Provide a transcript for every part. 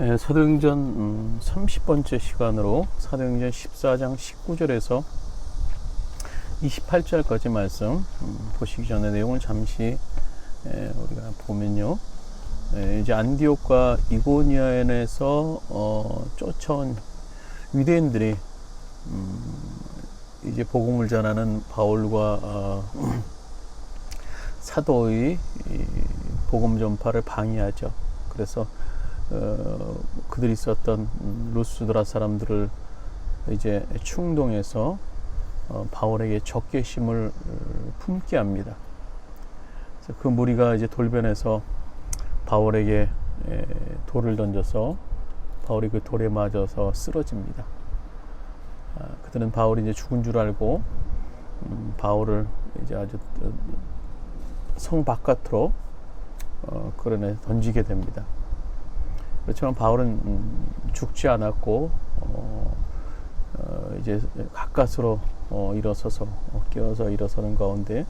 예, 사도행전 음, 30번째 시간으로 사도행전 14장 19절에서 28절까지 말씀 음, 보시기 전에 내용을 잠시 예, 우리가 보면요. 예, 이제 안디옥과 이고니아에서 어, 쫓아온 유대인들이 음, 이제 복음을 전하는 바울과 어, 사도의 이 복음 전파를 방해하죠. 그래서 어, 그들이 있었던 음, 루스드라 사람들을 이제 충동해서 어, 바울에게 적개심을 어, 품게 합니다. 그 무리가 이제 돌변해서 바울에게 에, 돌을 던져서 바울이 그 돌에 맞아서 쓰러집니다. 아, 그들은 바울이 이제 죽은 줄 알고 음, 바울을 이제 아주 어, 성 바깥으로 어, 끌어내 던지게 됩니다. 그렇지만 바울은 음, 죽지 않았고 어, 어, 이제 가까스로 어, 일어서서 어, 깨어서 일어서는 가운데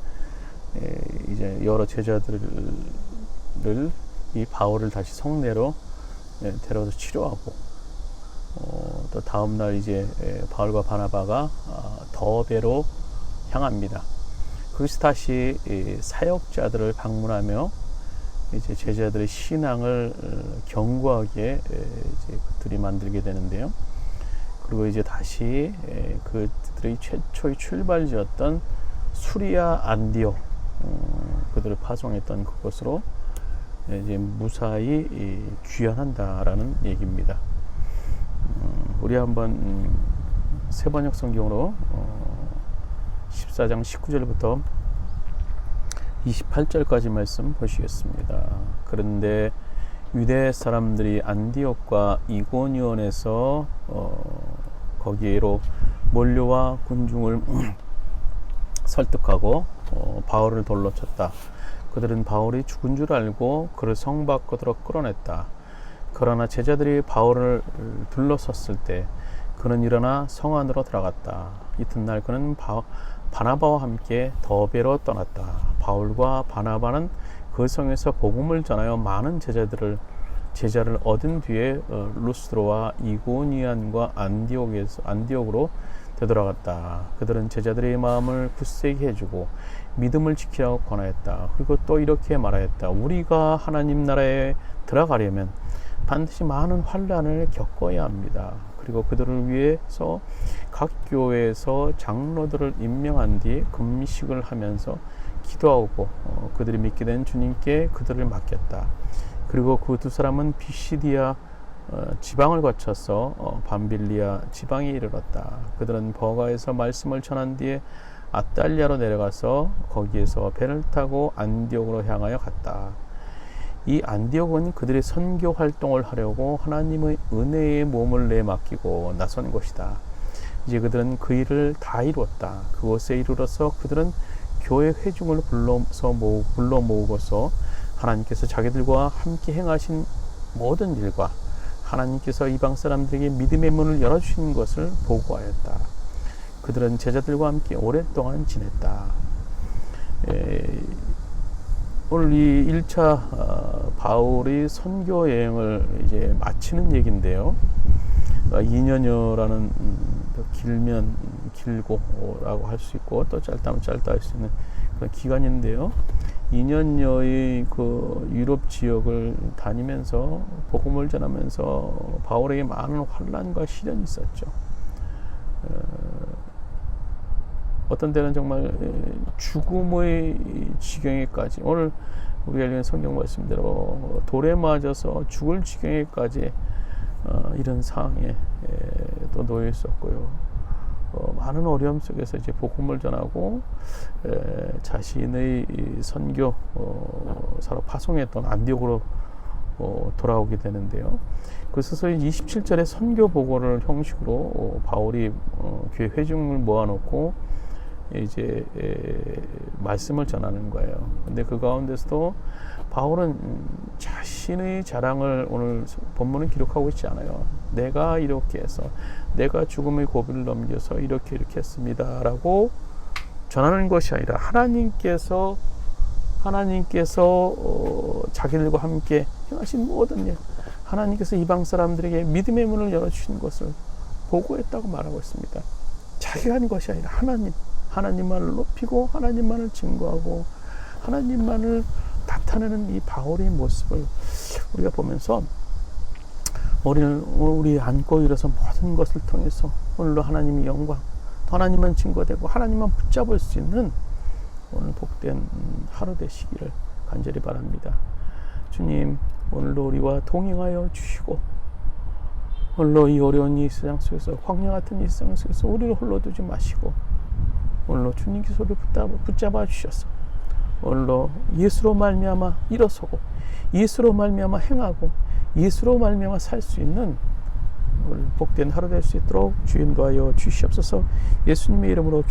에, 이제 여러 제자들을 이 바울을 다시 성내로 예, 데려서 치료하고 어, 또 다음 날 이제 에, 바울과 바나바가 아, 더베로 향합니다. 거기서 다시 이 사역자들을 방문하며 이제 제자들의 신앙을 어, 견고하게 에, 이제 그들이 만들게 되는데요. 그리고 이제 다시 에, 그들의 최초의 출발지였던 수리아 안디오 어, 그들을 파송했던 그곳으로 이제 무사히 이, 귀환한다라는 얘기입니다. 음, 우리 한번 음, 세번역 성경으로 어, 14장 19절부터 28절까지 말씀 보시겠습니다. 그런데 유대 사람들이 안디옥과 이고니온에서 어, 거기로 몰려와 군중을 설득하고 어, 바울을 돌로 쳤다. 그들은 바울이 죽은 줄 알고 그를 성 밖으로 끌어냈다. 그러나 제자들이 바울을 둘러섰을 때 그는 일어나 성 안으로 들어갔다. 이튿날 그는 바, 바나바와 함께 더베로 떠났다. 바울과 바나바는 그 성에서 복음을 전하여 많은 제자들을 제자를 얻은 뒤에 어, 루스드로와 이고니안과 안디옥에서 안디옥으로 되돌아갔다. 그들은 제자들의 마음을 굳세게 해주고 믿음을 지키라고 권하였다. 그리고 또 이렇게 말하였다. 우리가 하나님 나라에 들어가려면 반드시 많은 환란을 겪어야 합니다. 그리고 그들을 위해서 각 교회에서 장로들을 임명한 뒤 금식을 하면서 기도하고 어, 그들이 믿게 된 주님께 그들을 맡겼다. 그리고 그 두 사람은 비시디아 어, 지방을 거쳐서 어, 밤빌리아 지방에 이르렀다. 그들은 버가에서 말씀을 전한 뒤에 아달리아로 내려가서 거기에서 배를 타고 안디옥으로 향하여 갔다. 이 안디옥은 그들의 선교 활동을 하려고 하나님의 은혜의 몸을 내 맡기고 나선 곳이다. 이제 그들은 그 일을 다 이루었다. 그곳에 이르러서 그들은 교회 회중을 불러서 모으, 불러 모으고서 하나님께서 자기들과 함께 행하신 모든 일과 하나님께서 이방 사람들에게 믿음의 문을 열어주신 것을 보고하였다. 그들은 제자들과 함께 오랫동안 지냈다. 에, 오늘 이 1차 어, 바울이 선교 여행을 이제 마치는 얘기인데요. 어, 2년여라는 음, 길면 길고라고 할 수 있고 또 짧다면 짧다 할 수 있는 그런 기간인데요. 2년여의 그 유럽 지역을 다니면서 복음을 전하면서 바울에게 많은 환란과 시련이 있었죠. 어떤 때는 정말 죽음의 지경에까지 오늘 우리가 읽은 성경 말씀대로 돌에 맞아서 죽을 지경에까지 어, 이런 상황에 또 놓여 있었고요. 어, 많은 어려움 속에서 이제 복음을 전하고 에, 자신의 선교 어, 사로 파송했던 안디옥으로 어, 돌아오게 되는데요. 그래서 27절에 선교 보고를 형식으로 어, 바울이 어, 교회 회중을 모아놓고 이제 에, 말씀을 전하는 거예요. 근데 그 가운데서도 바울은 자신의 자랑을 오늘 본문은 기록하고 있지 않아요. 내가 이렇게 해서 내가 죽음의 고비를 넘겨서 이렇게 이렇게 했습니다라고 전하는 것이 아니라 하나님께서 하나님께서 어, 자기들과 함께 행하신 모든 일 하나님께서 이방 사람들에게 믿음의 문을 열어주신 것을 보고했다고 말하고 있습니다. 자기가 한 것이 아니라 하나님, 하나님만을 높이고 하나님만을 증거하고 하나님만을 나타내는 이 바울의 모습을 우리가 보면서 우리는 우리 안고 일어서 모든 것을 통해서 오늘도 하나님의 영광, 하나님만 증거되고 하나님만 붙잡을 수 있는 오늘 복된 하루 되시기를 간절히 바랍니다. 주님, 오늘도 우리와 동행하여 주시고 오늘도 이 어려운 이 세상 속에서 황야 같은 이 세상 속에서 우리를 홀로 두지 마시고 오늘도 주님께서 우리를 붙잡아, 주셔서 오늘도 예수로 말미암아 일어서고 예수로 말미암아 행하고 예수로 말미암아 살 수 있는 오늘 복된 하루 될 수 있도록 주인도하여 주시옵소서. 예수님의 이름으로 기도